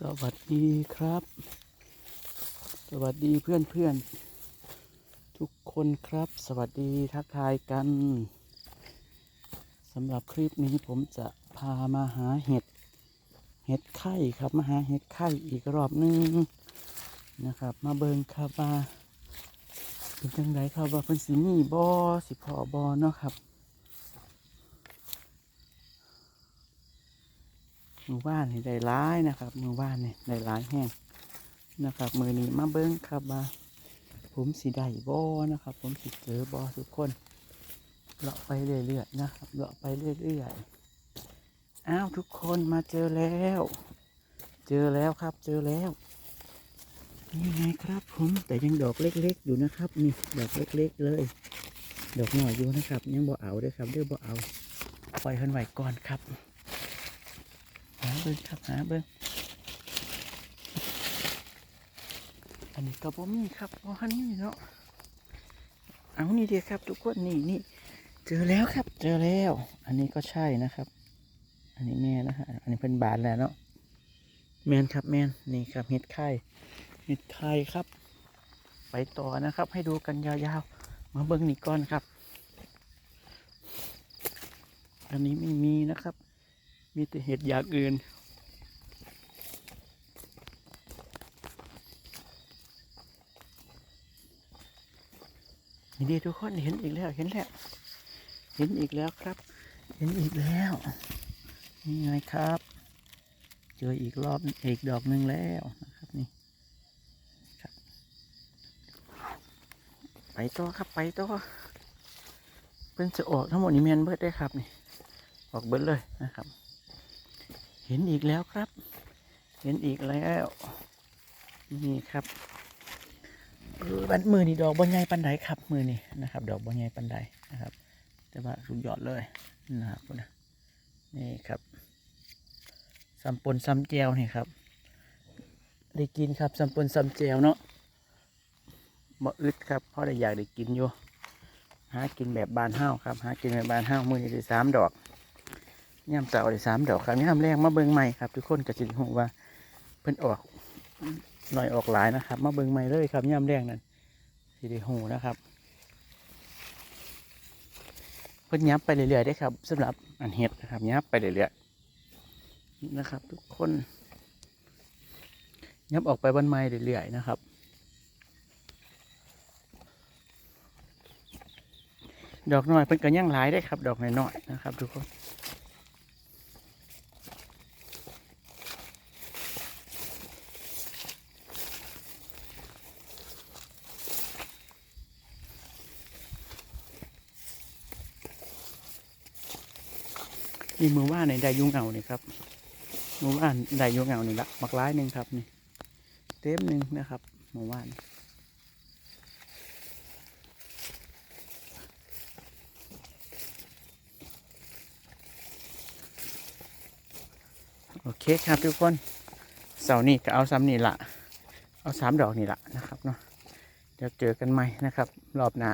สวัสดีครับ สวัสดีเพื่อนเพื่อนๆทุกคนครับ สวัสดีทักทายกันสำหรับคลิปนี้ผมจะพามาหาเห็ด เห็ดไข่ครับ มาหาเห็ดไข่อีกรอบหนึงนะครับ มาเบิงครับว่าเป็นจังไดครับว่าเป็นสีมีบอสิพอบอเนาะครับ มือว่านนี่ได้ร้ายนะครับ มือว่านนี่ได้ร้ายแห้งนะครับ มือนี้มาเบิ้งครับว่าผมสีได้บอนะครับ ผมสิเจอบอทุกคนเลาะไปเรื่อยๆนะครับเลาะไปเรื่อยๆอ้าวทุกคนมาเจอแล้ว เจอแล้วครับ เจอแล้วนี่ไงครับผมแต่ยังดอกเล็กๆอยู่นะครับ นี่ดอกเล็กๆเลย ดอกหน่อยอยู่นะครับ ยังบ่เอาด้วยครับเด้อบ่เอาปล่อยเพิ่นไว้ก่อนครับ หาเบิ้งครับหาเบิ้งอันนี้ก็บ่มีครับเพราะฮันนี่เนาะเอานี่เดียวครับ ทุกคนนี่นี่เจอแล้วครับ เจอแล้ว อันนี้ก็ใช่นะครับ อันนี้แม่นะฮะอันนี้เป็นบานแล้วเนาะแมนครับแมนนี่ครับเห็ดไข่เห็ดไข่ครับ ไปต่อนะครับ ให้ดูกันยาวๆ มาเบิ้งนี่ก่อนครับ อันนี้ไม่มีนะครับ มีแต่เห็ดอย่างอื่น นี่ดีทุกคนเห็นอีกแล้วเห็นแล้ว เห็นอีกแล้วครับ เห็นอีกแล้ว นี่ไงครับ เจออีกรอบอีกดอกหนึ่งแล้วนะครับนี่ครับ ไปต่อครับไปต่อเป็นจะออกทั้งหมดนี้แมนเบิดได้ครับนี่ออกเบิดเลยนะครับ เห็นอีกแล้วครับ เห็นอีกแล้ว นี่ครับเออบันมือนี่ดอกบอใหญ่ปันไดครับ มือนี่นะครับ ดอกบอใหญ่ปันไดนะครับ แต่ว่าสุดยอดเลยนะครับนะนี่ครับซัมปนซัมเจวนี่ครับ ได้กินครับซัมปนซัมเจวเนาะบ่อึดครับเพราะได้อยากได้กินอยู่หากินแบบบานห้าวครับหากินแบบบานห้าวมือนี่ได้สามดอก ย่ำเสาได้สามดอกครับย่ำแรงมาเบิงใหม่ครับ ทุกคนก็จะหูว่า เพิ่นออกหน่อยออกหลายนะครับ มาเบิงใหม่เลยครับย่ำแรงนั่นสิได้หูนะครับ เพิ่นยับไปเรื่อยๆได้ครับสำหรับอันเห็ดนะครับยับไปเรื่อยๆนะครับ ทุกคนยับออกไปบนไม้เรื่อยๆนะครับดอกน้อยเพิ่นก็ยังหลายได้ครับ ดอกน้อยๆนะครับ ทุกคน นี่มือว่านในได้ยุงเอานี่ครับมือว่านได้ยุงเอานี่ละมักร้ายหนึ่งครับนี่เต็มหนึ่งนะครับมือว่านโอเคครับทุกคนเสาร์นี้ก็เอาซ้ำนี่ละเอาสามดอกนี่ละนะครับเนาะเดี๋ยวเจอกันใหม่นะครับ รอบหน้า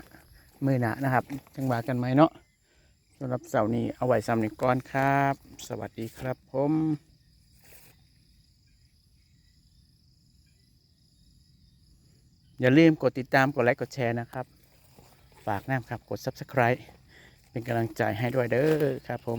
มือหน้านะครับ จังหวะกันไหมเนาะ สำหรับเสาร์นี้เอาไว้สำหรับก้อนครับ สวัสดีครับผมอย่าลืมกดติดตาม กดไลค์ กดแชร์นะครับ ฝากน้ำครับ กด Subscribe เป็นกำลังใจให้ด้วยเด้อครับผม